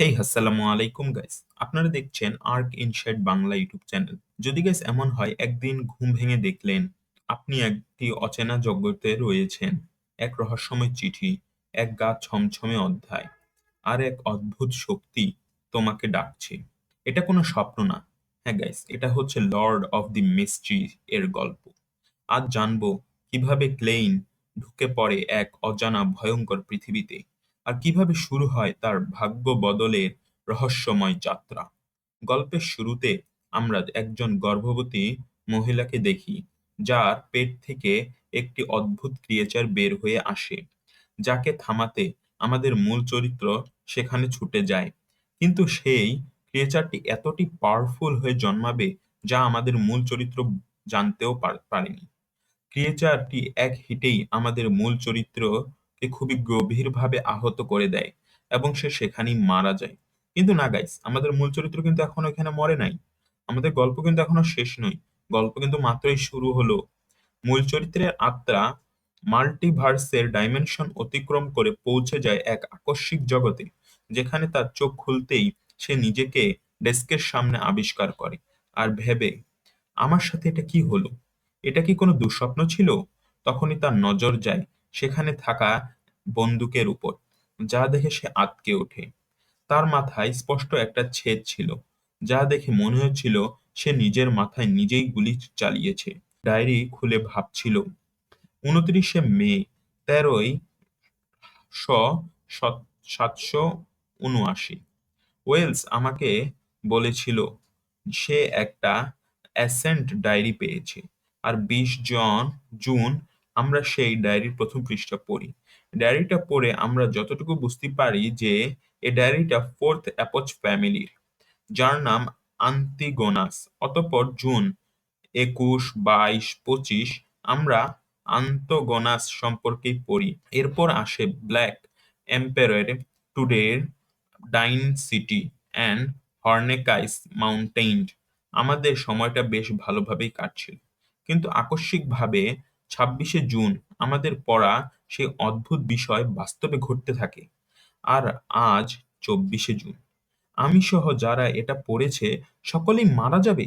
হেই আসসালামু আলাইকুম গাইস আপনারা দেখছেন ark inside Bangla YouTube channel যদি গাইস এমন হয়, একদিন ঘুম ভেঙে দেখলেন আপনি একটি অচেনা জগতে রয়েছেন। এক রহস্যময় চিঠি, এক গা ছমছমে অধ্যায়, আর এক অদ্ভুত শক্তি তোমাকে ডাকছে। এটা কোনো স্বপ্ন না। হ্যাঁ গাইস এটা হচ্ছে লর্ড অফ দি মিস্ট্রি এর গল্প। আজ জানব কীভাবে ক্লেইন ঢুকে পড়ে এক অজানা ভয়ঙ্কর পৃথিবীতে। আর কীভাবে শুরু হয় তার ভাগ্য বদলের রহস্যময় যাত্রা। গল্পের শুরুতে আমরা একজন গর্ভবতী মহিলাকে দেখি, যার পেট থেকে একটি অদ্ভুত ক্রিয়েচার বের হয়ে আসে, যাকে থামাতে আমাদের মূল চরিত্র সেখানে ছুটে যায়। কিন্তু সেই ক্রিয়েচারটি এতটি পাওয়ারফুল হয়ে জন্মাবে যা আমাদের মূল চরিত্র জানতেও পারেনি। ক্রিয়েচারটি এক হিটেই আমাদের মূল চরিত্রকে খুবই গভীরভাবে আহত করে দেয় এবং সে সেখানেই মারা যায়। কিন্তু না গাইস আমাদের মূল চরিত্র কিন্তু এখনও এখানে মরে নাই। আমাদের গল্প কিন্তু এখনও শেষ নয়। গল্প কিন্তু মাত্রই শুরু হলো। মূল চরিত্রের আত্মা মাল্টিভার্সের ডাইমেনশন অতিক্রম করে পৌঁছে যায় এক আকস্মিক জগতে, যেখানে তার চোখ খুলতেই সে নিজেকে ডেস্কের সামনে আবিষ্কার করে। আর ভেবে, আমার সাথে এটা কি হলো? এটা কি কোনো দুঃস্বপ্ন ছিল? তখনই তার নজর যায় সেখানে থাকা বন্দুকের উপর, যা দেখে সে আঁতকে ওঠে। তার মাথায় স্পষ্ট একটা ছেদ ছিল, যা দেখে মনে হচ্ছিল সে নিজের মাথায় নিজেই গুলি চালিয়েছে। ডায়েরি খুলে ভাবছিল, উনত্রিশে মে, তেরোই শ সাতশো উনআশি। ওয়েলস আমাকে বলেছিল, সে একটা অ্যাসেন্ট ডায়েরি পেয়েছে, আর বিশ জন, জুন, আমরা সেই ডায়েরির প্রথম পৃষ্ঠা পড়ি। ডায়েরিটা পড়ে আমরা যতটুকু বুঝতে পারি যে এই ডায়েরিটা ফোর্থ অ্যাপোচ ফ্যামিলির যার নাম আন্তিগোনাস অতঃপর জুন একুশ, বাইশ, পঁচিশ আমরা আন্তগোনাস সম্পর্কে পড়ি। এরপর আসে ব্ল্যাক এম্পায়ার টুডের ডাইন সিটি অ্যান্ড হর্নেকাইস মাউন্টেইন আমাদের সময়টা বেশ ভালোভাবেই কাটছিল। কিন্তু আকস্মিকভাবে ছাব্বিশে জুন আমাদের পড়া সেই অদ্ভুত বিষয় বাস্তবে ঘটতে থাকে। আর আজ চব্বিশে জুন। আমি সহ যারা এটা পড়েছে, সকলেই মারা যাবে?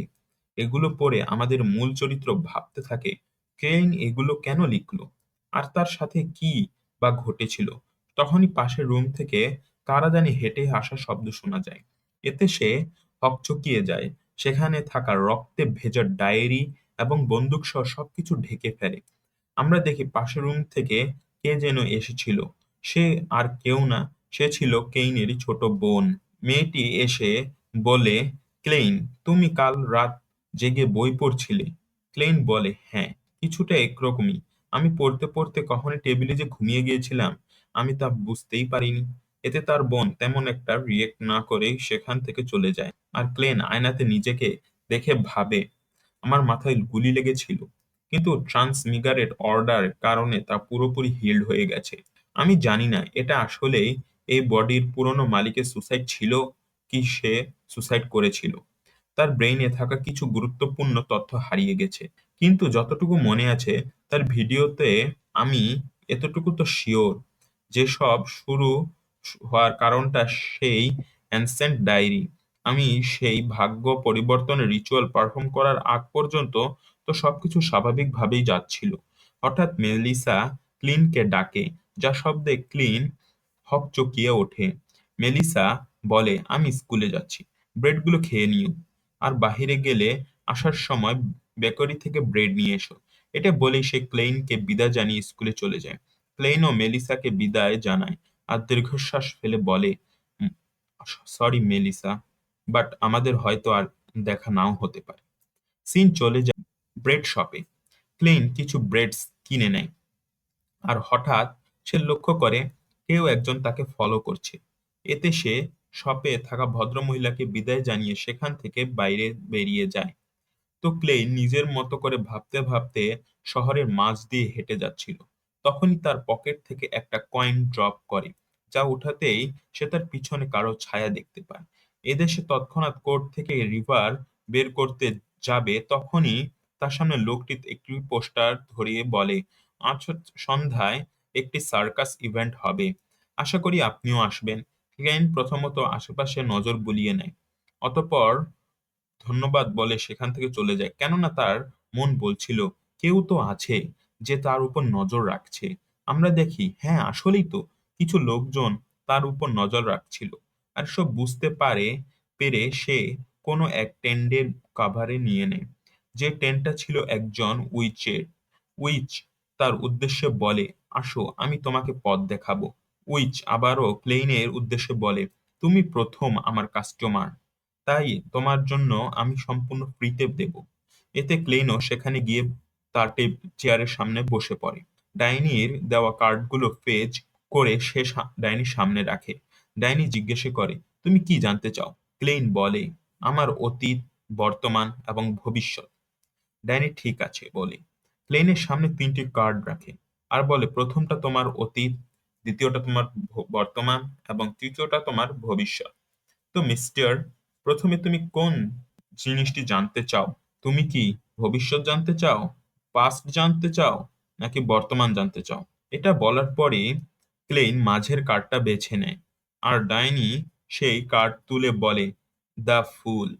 এগুলো পড়ে আমাদের মূল চরিত্র ভাবতে থাকে, কেইন এগুলো কেন লিখলো? আর তার সাথে কি বা ঘটেছিল? তখনই পাশের রুম থেকে কারা জানি হেঁটে আসার শব্দ শোনা যায়। এতে সে হকচকিয়ে যায়। সেখানে থাকা রক্তে ভেজা ডায়েরি এবং বন্দুক সহ সবকিছু ঢেকে ফেলে। আমরা দেখি পাশের রুম থেকে কে যেন এসেছিল। সে আর কেউ না, সে ছিল কেইনেরই ছোট বোন। মেয়েটি এসে বলে, ক্লেইন, তুমি কাল রাত জেগে বই পড়ছিলে? ক্লেইন বলে হ্যাঁ কিছুটা একরকমই। আমি পড়তে পড়তে কখনই টেবিলে যে ঘুমিয়ে গিয়েছিলাম, আমি তা বুঝতেই পারিনি। এতে তার বোন তেমন একটা রিয়েক্ট না করেই সেখান থেকে চলে যায়। আর ক্লেন আয়নাতে নিজেকে দেখে ভাবে, আমার মাথায় গুলি লেগেছিল। কিন্তু ট্রান্সমিগারেট অর্ডার কারণে তা পুরোপুরি হিল্ড হয়ে গেছে। আমি জানি না, এটা আসলেই এই বডির পুরনো মালিকের সুসাইড ছিল কি সে সুসাইড করেছিল। তার ব্রেইনে থাকা কিছু গুরুত্বপূর্ণ তথ্য হারিয়ে গেছে। কিন্তু যতটুকু মনে আছে, তার ভিডিওতে আমি এতটুকু তো শিওর যেসব শুরু হওয়ার কারণটা সেই অ্যানসেন্ট ডায়েরি আমি সেই ভাগ্য পরিবর্তন রিচুয়াল পারফর্ম করার আগ পর্যন্ত তো সবকিছু স্বাভাবিকভাবেই যাচ্ছিল। হঠাৎ মেলিসা ক্লিনকে ডাকে, যা শব্দে ক্লিন হকচকিয়ে ওঠে। মেলিসা বলে, আমি স্কুলে যাচ্ছি, ব্রেডগুলো খেয়ে নিও। আর বাহিরে গেলে আসার সময় বেকারি থেকে ব্রেড নিয়ে এসো। এটা বলেই সে ক্লেইনকে বিদায় জানিয়ে স্কুলে চলে যায়। ক্লেইন ও মেলিসাকে বিদায় জানায় আর দীর্ঘশ্বাস ফেলে বলে সরি মেলিসা, বাট আমাদের হয়তো আর দেখা নাও হতে পারে। সিন চলে যায়। ব্রেড শপে ক্লেইন কিছু ব্রেডস কিনে নেয়। আর হঠাৎ সে লক্ষ্য করে কেউ একজন তাকে ফলো করছে। এতে সে শপে থাকা ভদ্রমহিলাকে বিদায় জানিয়ে সেখান থেকে বাইরে বেরিয়ে যায়। তো ক্লেই নিজের মতো করে ভাবতে ভাবতে শহরের মাঝ দিয়ে হেঁটে যাচ্ছিল। তখনই তার পকেট থেকে একটা কয়েন ড্রপ করে যা উঠাতেই সে তার পিছনে কারও ছায়া দেখতে পায়। এদেশে তৎক্ষণাৎ কোর্ট থেকে রিভার বের করতে যাবে তখনই তার সামনে লোকটি একটি পোস্টার ধরিয়ে বলে, আজ সন্ধ্যায় একটি সার্কাস ইভেন্ট হবে। আশা করি আপনিও আসবেন। ক্লেইন প্রথমত আশেপাশে নজর বুলিয়ে নেয়। অতপর ধন্যবাদ বলে সেখান থেকে চলে যায়। কেননা তার মন বলছিল, কেউ তো আছে যে তার উপর নজর রাখছে। আমরা দেখি হ্যাঁ আসলেই তো। কিছু লোকজন তার উপর নজর রাখছিল। আর সব বুঝতে পারে, পেরে সে কোনো এক টেন্ডের কাভারে নিয়ে নেয়। যে টেন্টটা ছিল একজন উইচের উইচ তার উদ্দেশ্যে বলে, আসো, আমি তোমাকে পথ দেখাবো। উইচ আবারও ক্লেইনের উদ্দেশ্যে বলে, তুমি প্রথম আমার কাস্টমার তাই তোমার জন্য আমি সম্পূর্ণ ফ্রিতে দেব। এতে ক্লেইনও সেখানে গিয়ে তার চেয়ারের সামনে বসে পড়ে। ডাইনির দেওয়া কার্ডগুলো ফেজ করে সে সা- ডাইনির সামনে রাখে। ডাইনি জিজ্ঞেস করে, তুমি কি জানতে চাও? ক্লেইন বলে, আমার অতীত, বর্তমান এবং ভবিষ্যৎ। ডাইনি ঠিক আছে, বলে। ক্লেইনের সামনে তিনটি কার্ড রাখে। আর বলে, প্রথমটা তোমার অতীত, দ্বিতীয়টা তোমার বর্তমান, এবং তৃতীয়টা তোমার ভবিষ্যৎ। তো মিস্টার, প্রথমে তুমি কোন জিনিসটি জানতে চাও? তুমি কি ভবিষ্যৎ জানতে চাও? পাস্ট জানতে চাও? নাকি বর্তমান জানতে চাও? এটা বলার পরে ক্লেইন মাঝের কার্ডটা বেছে নেয়। আর ডাইনি সেই কার্ড তুলে বলে, দ্য ফুল।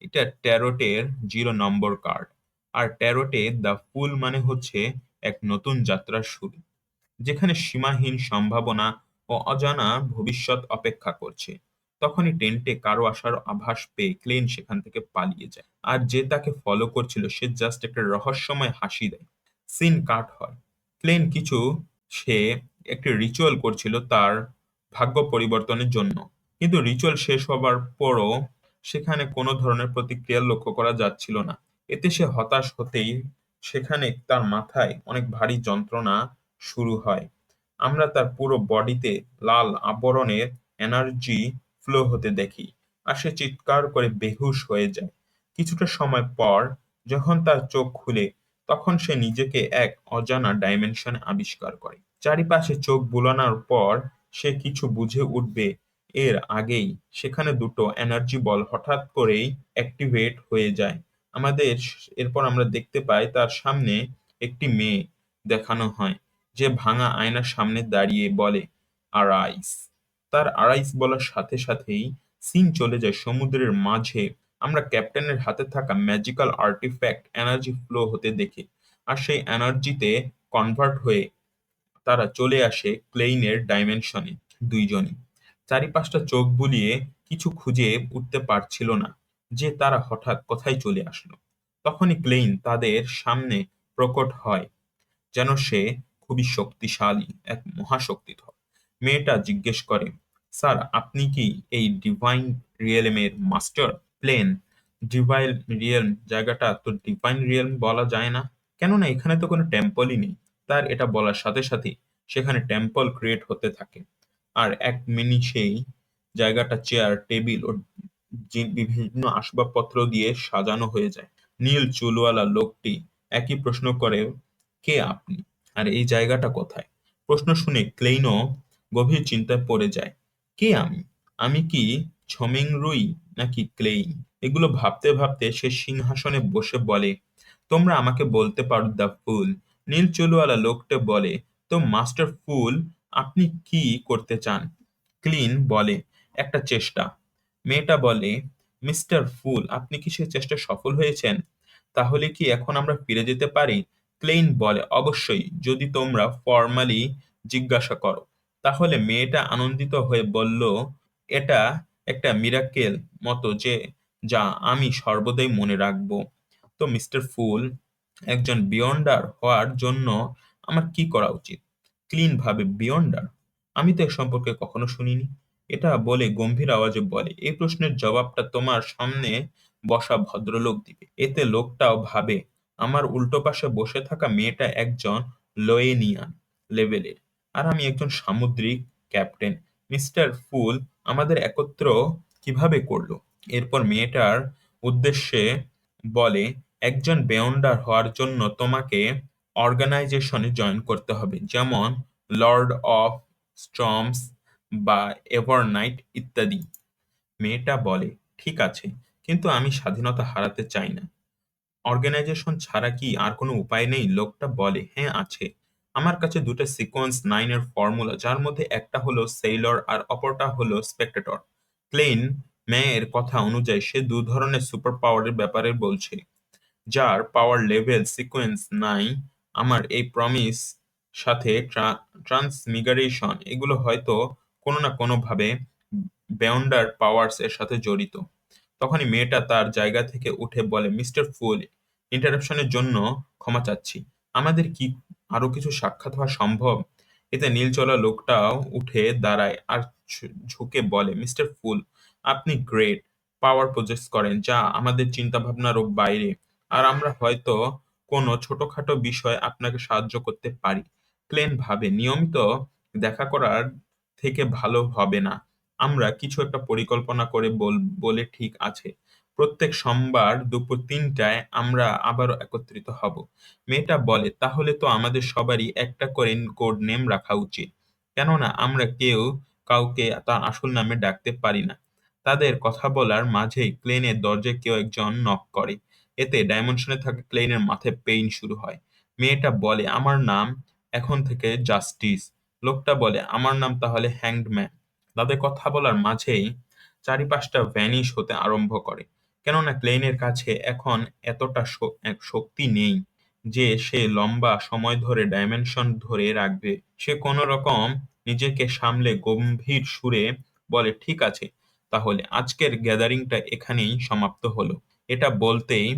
এটা ট্যারোটের জিরো নম্বর কার্ড। আর ট্যারোটে দ্য ফুল মানে হচ্ছে এক নতুন যাত্রার শুরু, যেখানে সীমাহীন সম্ভাবনা ও অজানা ভবিষ্যৎ অপেক্ষা করছে। তখনই টেন্টে কারও আসার আভাস পেয়ে ক্লেন সেখান থেকে পালিয়ে যায়। আর যে তাকে ফলো করছিল, সে জাস্ট একটা রহস্যময় হাসি দেয়। সিন কাট হয়। ক্লেন কিছু, সে একটি রিচুয়াল করছিল তার ভাগ্য পরিবর্তনের জন্য। কিন্তু রিচুয়াল শেষ হবার পরও সেখানে কোনো ধরনের প্রতিক্রিয়া লক্ষ্য করা যাচ্ছিল না। এতে সে হতাশ হতেই সেখানে তার মাথায় অনেক ভারী যন্ত্রণা শুরু হয়। আমরা তার পুরো বডিতে লাল আবরণের এনার্জি ফ্লো হতে দেখি আর সে চিৎকার করে বেহুশ হয়ে যায়। কিছুটা সময় পর যখন তার চোখ খুলে, তখন সে নিজেকে এক অজানা ডাইমেনশনে আবিষ্কার করে। চারিপাশে চোখ বুলানোর পর সে কিছু বুঝে উঠবে। এর আগেই সেখানে দুটো এনার্জি বল হঠাৎ করেই অ্যাক্টিভেট হয়ে যায়। আমাদের এরপর আমরা দেখতে পাই তার সামনে একটি মেয়ে দেখানো হয়, যে ভাঙা আয়নার সামনে দাঁড়িয়ে বলে, আরাইস। তার আরাইস বলার সাথে সাথেই সিন চলে যায় সমুদ্রের মাঝে। আমরা ক্যাপ্টেনের হাতে থাকা ম্যাজিক্যাল আর্টিফ্যাক্ট এনার্জি ফ্লো হতে দেখি আর সেই এনার্জিতে কনভার্ট হয়ে তারা চলে আসে ক্লেইনের ডাইমেনশনে দুইজনই। চারিপাশটা চোখ বুলিয়ে কিছু খুঁজে উঠতে পারছিল না। যে তারা হঠাৎ কোথায় চলে আসলো। তখনই ক্লেইন তাদের সামনে প্রকট হয়, যেন সে খুবই শক্তিশালী এক মহাশক্তিধর। মেয়েটা জিজ্ঞেস করে, স্যার, আপনি কি এই ডিভাইন রিয়েলমের মাস্টার প্লেন, ডিভাইন রিয়েলম জায়গাটা তো ডিভাইন রিয়েলম বলা যায় না? কেননা এখানে তো কোনো টেম্পলই নেই। তার এটা বলার সাথে সাথে সেখানে টেম্পল ক্রিয়েট হতে থাকে। আর এক মিনি সেই জায়গাটা চেয়ার, টেবিল ও বিভিন্ন আসবাবপত্র দিয়ে সাজানো হয়ে যায়। নীল চুলওয়ালা লোকটি একই প্রশ্ন করে, কে আপনি? আর এই জায়গাটা কোথায়? প্রশ্ন শুনে ক্লেইনও গভীর চিন্তায় পড়ে যায়। কে আমি? আমি কি ছমেংরুই নাকি ক্লেইন? এগুলো ভাবতে ভাবতে সে সিংহাসনে বসে বলে, তোমরা আমাকে বলতে পারো দ্য ফুল। নীল চুলওয়ালা লোকটা বলে, তো মাস্টার ফুল, আপনি কি করতে চান? ক্লিন বলে, একটা চেষ্টা। মেয়েটা বলে, মিস্টার ফুল, আপনি কি সে চেষ্টা সফল হয়েছেন? তাহলে কি এখন আমরা ফিরে যেতে পারি? ক্লেইন বলে, অবশ্যই, যদি তোমরা ফর্মালি জিজ্ঞাসা করো। তাহলে মেয়েটা আনন্দিত হয়ে বলল, এটা একটা মিরাকেল মতো যে, যা আমি সর্বদাই মনে রাখব। তো মিস্টার ফুল, একজন বিয়ন্ডার হওয়ার জন্য আমার কি করা উচিত? ক্লিন ভাবে বিয়ন্ডার? আমি তো এ সম্পর্কে কখনো শুনিনি। এটা বলে গম্ভীর আওয়াজে বলে, এই প্রশ্নের জবাবটা তোমার সামনে বসা ভদ্রলোক দিবে। এতে লোকটাও ভাবে, আমার উল্টো পাশে বসে থাকা মেয়েটা একজন লোয়েনিয়ান লেভেলের আর আমি একজন সামুদ্রিক ক্যাপ্টেন। মিস্টার ফুল আমাদের একত্র কীভাবে করল? এরপর মেয়েটার উদ্দেশ্যে বলে, একজন বেয়ন্ডার হওয়ার জন্য তোমাকে অর্গানাইজেশনে জয়েন করতে হবে, যেমন লর্ড অফ স্ট্রমস বা এভার নাইট ইত্যাদি। মেয়েটা বলে, ঠিক আছে, কিন্তু আমি স্বাধীনতা হারাতে চাই না। অর্গানাইজেশন ছাড়া কি আর কোনো উপায় নেই? লোকটা বলে হ্যাঁ আছে। আমার কাছে দুটো সিকোয়েন্স নাইনের ফর্মুলা যার মধ্যে একটা হলো সেইলর আর অপরটা হলো স্পেক্টেটর ক্লেইন ম্যায়ের কথা অনুযায়ী সে দু ধরনের সুপার পাওয়ারের ব্যাপারে বলছে, যার পাওয়ার লেভেল সিকোয়েন্স নাই আমার এই প্রমিস সাথে ট্রান্সমিগারেশন এগুলো হয়তো কোনো না কোনোভাবে বেয়ন্ডার পাওয়ার্স এর সাথে জড়িত। তখনই মেয়েটা তার জায়গা থেকে উঠে বলে, মিস্টার ফুল ইন্টারাপশনের জন্য ক্ষমা চাচ্ছি। আমাদের কি আরও কিছু সাক্ষাৎ হওয়া সম্ভব? এতে নীলচলা লোকটাও উঠে দাঁড়ায় আর ঝুঁকে বলে, মিস্টার ফুল, আপনি গ্রেট পাওয়ার প্রজেক্ট করেন, যা আমাদের চিন্তা ভাবনারও বাইরে। আর আমরা হয়তো কোনো ছোটখাটো বিষয়ে আপনাকে সাহায্য করতে পারি। ক্লেন ভাবে নিয়মিত দেখা করার থেকে ভালো হবে না। আমরা কিছু একটা পরিকল্পনা করে বল- ঠিক আছে। প্রত্যেক সোমবার দুপুর তিনটায় আমরা আবারও একত্রিত হব। মেয়েটা বলে, তাহলে তো আমাদের সবারই একটা করে কোড নেম রাখা উচিত। কেননা আমরা কেউ কাউকে তার আসল নামে ডাকতে পারি না। তাদের কথা বলার মাঝেই ক্লেনের দরজায় কেউ একজন নক করে। এতে ডাইমেনশনে থাকা ক্লেনের মাথায় পেইন শুরু হয়। মেয়েটা বলে, আমার নাম এখন থেকে জাস্টিস। লোকটা বলে, আমার নাম তাহলে হ্যাংড ম্যান। তাদের কথা বলার মাঝেই চারিপাশটা ভ্যানিশ হতে আরম্ভ করে। কেননা ক্লেইনের কাছে এখন এতটা শক্তি নেই যে সে লম্বা সময় ধরে ডাইমেনশন ধরে রাখবে। সে কোনো রকম নিজেকে সামলে গম্ভীর সুরে বলে, ঠিক আছে, তাহলে আজকের গ্যাদারিংটা এখানেই সমাপ্ত হলো। এটা বলতেই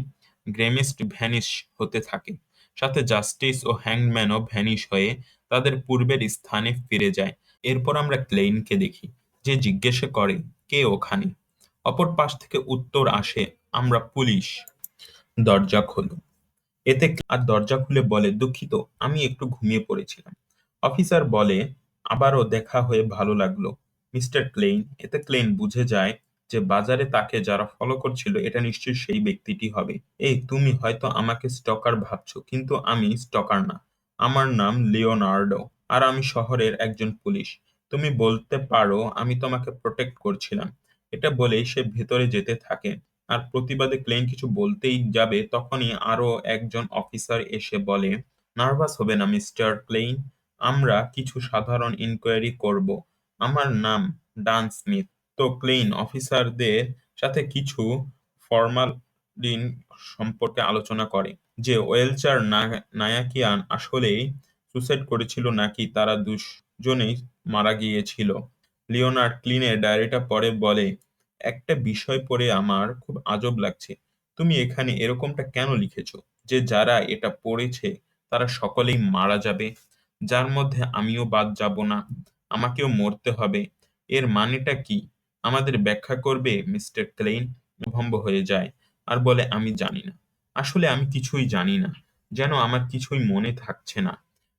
গ্রেমিস্ট ভ্যানিশ হতে থাকে। সাথে জাস্টিস ও হ্যাংম্যানও ভ্যানিশ হয়ে তাদের পূর্বের স্থানে ফিরে যায়। এরপর আমরা ক্লেইনকে দেখি, যে জিজ্ঞেসে করে, কে ওখানে? অপর পাশ থেকে উত্তর আসে, আমরা পুলিশ। দরজা খোলো। এতে আর দরজা খুলে বলে, দুঃখিত, আমি একটু ঘুমিয়ে পড়েছিলাম। অফিসার বলে, আবারও দেখা হয়ে ভালো লাগল। মিস্টার ক্লেইন, এতে ক্লেইন বুঝে যায় যে বাজারে তাকে যারা ফলো করছিল, এটা নিশ্চয়ই সেই ব্যক্তিটি হবে। এই, তুমি হয়তো আমাকে স্টকার ভাবছ, কিন্তু আমি স্টকার না। আমার নাম লিওনার্ডো, আর আমি শহরের একজন পুলিশ। তুমি বলতে পারো আমি তোমাকে প্রোটেক্ট করছিলাম। এটা বলেই সে ভেতরে যেতে থাকে। আর প্রতিবাদে ক্লেইন কিছু বলতেই যাবে তখনই আরও একজন অফিসার এসে বলে, নার্ভাস হবে না, মিস্টার ক্লেইন। আমরা কিছু সাধারণ ইনকোয়ারি করব। আমার নাম ডান স্মিথ। তো ক্লেইন, অফিসারদের সাথে কিছু ফর্মালিন সম্পর্কে আলোচনা করে। যে ওয়েলচার নায়াকিয়ান আসলেই সুসাইড করেছিল নাকি তারা দুজনেই মারা গিয়েছিল। লিওনার্ড ক্লিনের ডায়েরিটা পড়ে বলে, একটা বিষয় পড়ে আমার খুব আজব লাগছে। তুমি এখানে এরকমটা কেন লিখেছো? যে যারা এটা পড়েছে, তারা সকলেই মারা যাবে। যার মধ্যে আমিও বাদ যাব না। আমাকেও মরতে হবে। এর মানেটা কি? আমাদের ব্যাখ্যা করবে মিস্টার ক্লেইন। ভম্ব হয়ে যায়। আর বলে, আমি জানি না। আসলে আমি কিছুই জানি না, যেন আমার কিছুই মনে থাকছে না।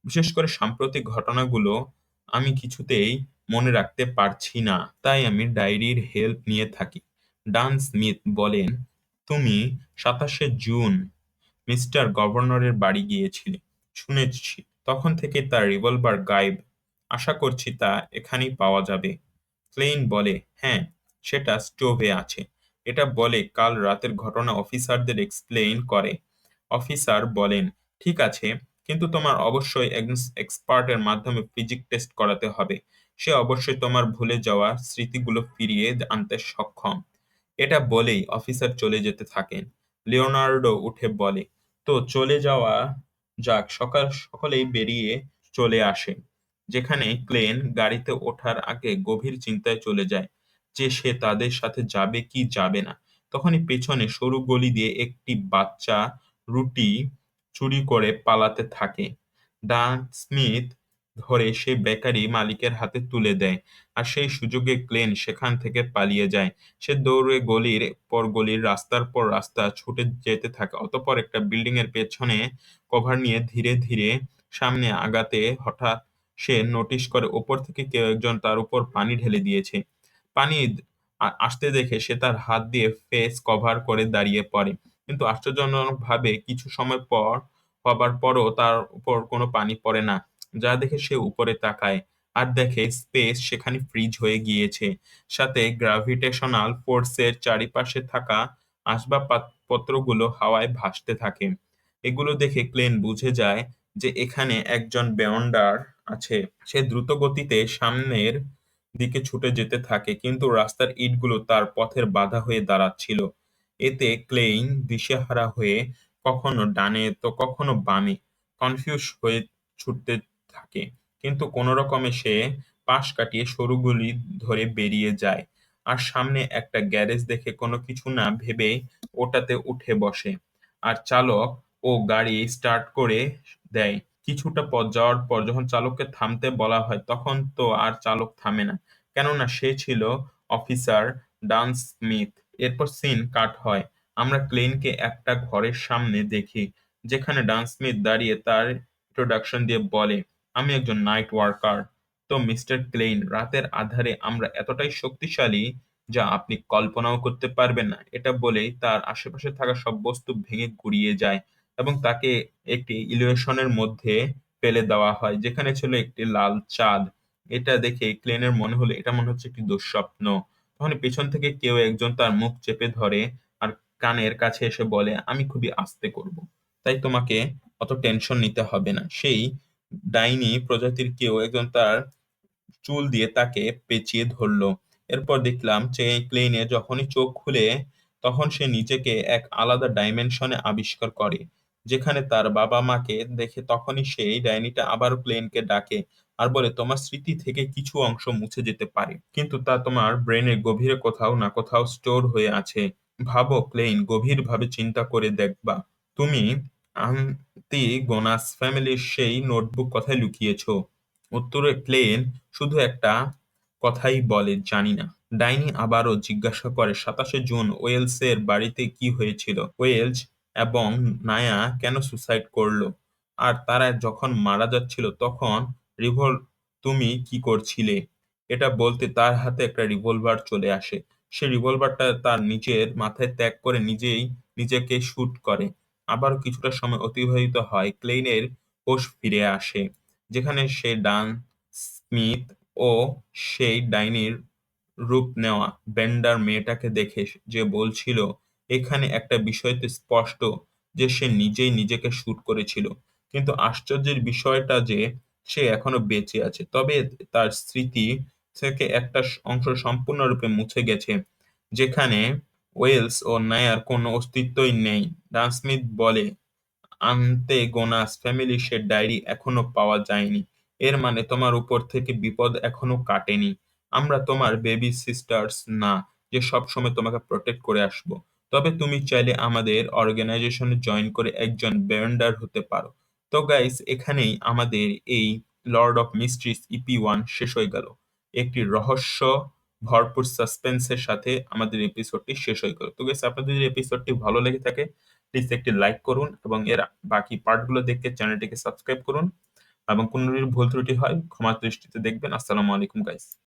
বিশেষ করে সাম্প্রতিক ঘটনাগুলো আমি কিছুতেই মনে রাখতে পারছি না, তাই আমি ডায়েরির হেল্প নিয়ে থাকি। ডান স্মিথ বলেন, তুমি সাতাশে জুন মিস্টার গভর্নরের বাড়ি গিয়েছিলে, শুনেছি। তখন থেকে তার রিভলভার গায়েব। আশা করছি তা এখানেই পাওয়া যাবে। ক্লেইন বলে হ্যাঁ সেটা স্টোভে আছে। এটা বলে, কাল রাতের ঘটনা অফিসারদের এক্সপ্লেইন করে। অফিসার বলেন, ঠিক আছে, কিন্তু তোমার অবশ্যই একজন এক্সপার্টের মাধ্যমে ফিজিক টেস্ট করাতে হবে। সে অবশ্যই তোমার ভুলে যাওয়া স্মৃতিগুলো ফিরিয়ে আনতে সক্ষম। এটা বলেই অফিসার চলে যেতে থাকেন। লিওনার্ডো উঠে বলে, তো চলে যাওয়া যাক, সকাল সকলেই বেরিয়ে চলে আসে, যেখানে ক্লেন গাড়িতে ওঠার আগে গভীর চিন্তায় চলে যায়। যে সে তাদের সাথে যাবে কি যাবে না। তখনই পেছনে সরু গলি দিয়ে একটি বাচ্চা রুটি চুরি করে পালাতে থাকে। ডান স্মিথ ধরে সে বেকারি মালিকের হাতে তুলে দেয় আর সেই সুযোগে ক্লেন সেখান থেকে পালিয়ে যায়। সে দৌড়ে গলির পর গলির রাস্তার পর রাস্তা ছুটে যেতে থাকে। অতঃপর একটা বিল্ডিং এর পেছনে কভার নিয়ে ধীরে ধীরে সামনে আগাতে হঠাৎ সে নোটিশ করে, ওপর থেকে কেউ একজন তার উপর পানি ঢেলে দিয়েছে। পানি আসতে দেখে সে তার হাত দিয়ে ফেস কভার করে দাঁড়িয়ে পড়ে। কিন্তু আশ্চর্যজনকভাবে কিছু সময় পর, হবার পরও তার উপর কোনো পানি পড়ে না। যা দেখে সে উপরে তাকায় আর দেখে স্পেস সেখানে ফ্রিজ হয়ে গিয়েছে। সাথে গ্র্যাভিটেশনাল ফোর্সের চারিপাশে থাকা আসবাবপত্রগুলো হাওয়ায় ভাসতে থাকে। এগুলো দেখে ক্লেন বুঝে যায় যে এখানে একজন বেয়ন্ডার আছে। সে দ্রুত গতিতে সামনের দিকে ছুটে যেতে থাকে, কিন্তু রাস্তার ইটগুলো তার পথের বাধা হয়ে দাঁড়াচ্ছিল। এতে ক্লেইন দিশেহারা হয়ে কখনো ডানে, তো কখনো বামে কনফিউজ হয়ে ছুটতে থাকে। কিন্তু কোনো রকমে সে পাশ কাটিয়ে সরু গলি ধরে বেরিয়ে যায় আর সামনে একটা গ্যারেজ দেখে কোনো কিছু না ভেবে ওটাতে উঠে বসে। আর চালক ও গাড়ি স্টার্ট করে দেয়। কিছুটা পথ যাওয়ার পর যখন চালককে থামতে বলা হয়, তখন তো আর চালক থামে না। কেননা সে ছিল অফিসার ডান স্মিথ। এরপর সিন কাট হয়। আমরা ক্লেইনকে একটা ঘরের সামনে দেখি, যেখানে ডান স্মিথ দাঁড়িয়ে তার ইন্ট্রোডাকশন দিয়ে বলে, আমি একজন নাইট ওয়ার্কার তো মিস্টার ক্লেইন, রাতের আধারে আমরা এতটাই শক্তিশালী যা আপনি কল্পনাও করতে পারবেন না। এটা বলেই তার আশেপাশে থাকা সব বস্তু ভেঙে গুড়িয়ে যায়। এবং তাকে একটি ইলিউশনের মধ্যে ফেলে দেওয়া হয়, যেখানে ছিল একটি লাল চাঁদ। এটা দেখে ক্লেনের মনে হলো, এটা মনে হচ্ছে একটি দুঃস্বপ্ন। তখন পেছন থেকে কেউ একজন তার মুখ চেপে ধরে আর কানের কাছে এসে বলে, আমি খুবই আস্তে করব, তাই তোমাকে অত টেনশন নিতে হবে না। সেই ডাইনি প্রজাতির কেউ একজন তার চুল দিয়ে তাকে পেঁচিয়ে ধরলো। এরপর দেখলাম যে ক্লেইনে যখনই চোখ খুলে, তখন সে নিজেকে এক আলাদা ডাইমেনশনে আবিষ্কার করে। যেখানে তার বাবা মাকে দেখে তখনই সেই ডাইনিটা আবারও ক্লেইনকে ডাকে আর বলে, তোমার স্মৃতি থেকে কিছু অংশ মুছে যেতে পারে। কিন্তু তা তোমার ব্রেনের গভীরে কোথাও না কোথাও স্টোর হয়ে আছে। ভাবো ক্লেইন গভীরভাবে চিন্তা করে দেখবা। তুমি আন্তিগোনাস ফ্যামিলির সেই নোটবুক কোথায় লুকিয়েছো। উত্তরে প্লেন শুধু একটা কথাই বলে, জানি না। ডাইনি আবারও জিজ্ঞাসা করে, সাতাশে জুন ওয়েলসের বাড়িতে কি হয়েছিল? ওয়েলস এবং নায়া কেন সুসাইড করল? আর তারা যখন মারা যাচ্ছিল, তখন রিভল তুমি কি করছিলে? এটা বলতে তার হাতে একটা রিভলভার চলে আসে। সে রিভলভারটা তার নিজের মাথায় ত্যাগ করে নিজেই নিজেকে শুট করে। আবারও কিছুটা সময় অতিবাহিত হয়, ক্লেইনের হোশ ফিরে আসে, যেখানে সে ডান স্মিথ ও সেই ডাইনির রূপ নেওয়া। বেন্ডার মেয়েটাকে দেখে যে বলছিল এখানে একটা বিষয় তো স্পষ্ট যে সে নিজেই নিজেকে শুট করেছিল। কিন্তু আশ্চর্যের বিষয়টা যে সে এখনও বেঁচে আছে। তবে তার স্মৃতি থেকে একটা অংশ সম্পূর্ণরূপে মুছে গেছে, যেখানে ওয়েলস ও নায়ার কোনো অস্তিত্বই নেই। ডান স্মিথ বলে, আন্তেগোনাস ফ্যামিলি সে ডায়েরি এখনও পাওয়া যায়নি। এর মানে তোমার উপর থেকে বিপদ এখনও কাটেনি। আমরা তোমার বেবি সিস্টার্স না, যে সবসময় তোমাকে প্রোটেক্ট করে আসব। তবে তুমি চাইলে আমাদের অর্গানাইজেশনে জয়েন করে একজন বেন্ডার হতে পারো। তো গাইস এখানেই আমাদের এই lord of mysteries EP one শেষ হয়ে গেল। একটি রহস্য, ভরপুর সাসপেন্সের সাথে আমাদের এপিসোডটি শেষ হয়ে গেল। তো গাইস আপনাদের যদি এপিসোডটি ভালো লেগে থাকে প্লিজ একটি লাইক করুন এবং এর বাকি পার্টগুলো দেখতে চ্যানেলটিকে সাবস্ক্রাইব করুন। এবং কোনো ভুল ত্রুটি হয়, ক্ষমা দৃষ্টিতে দেখবেন। আসসালামু আলাইকুম গাইস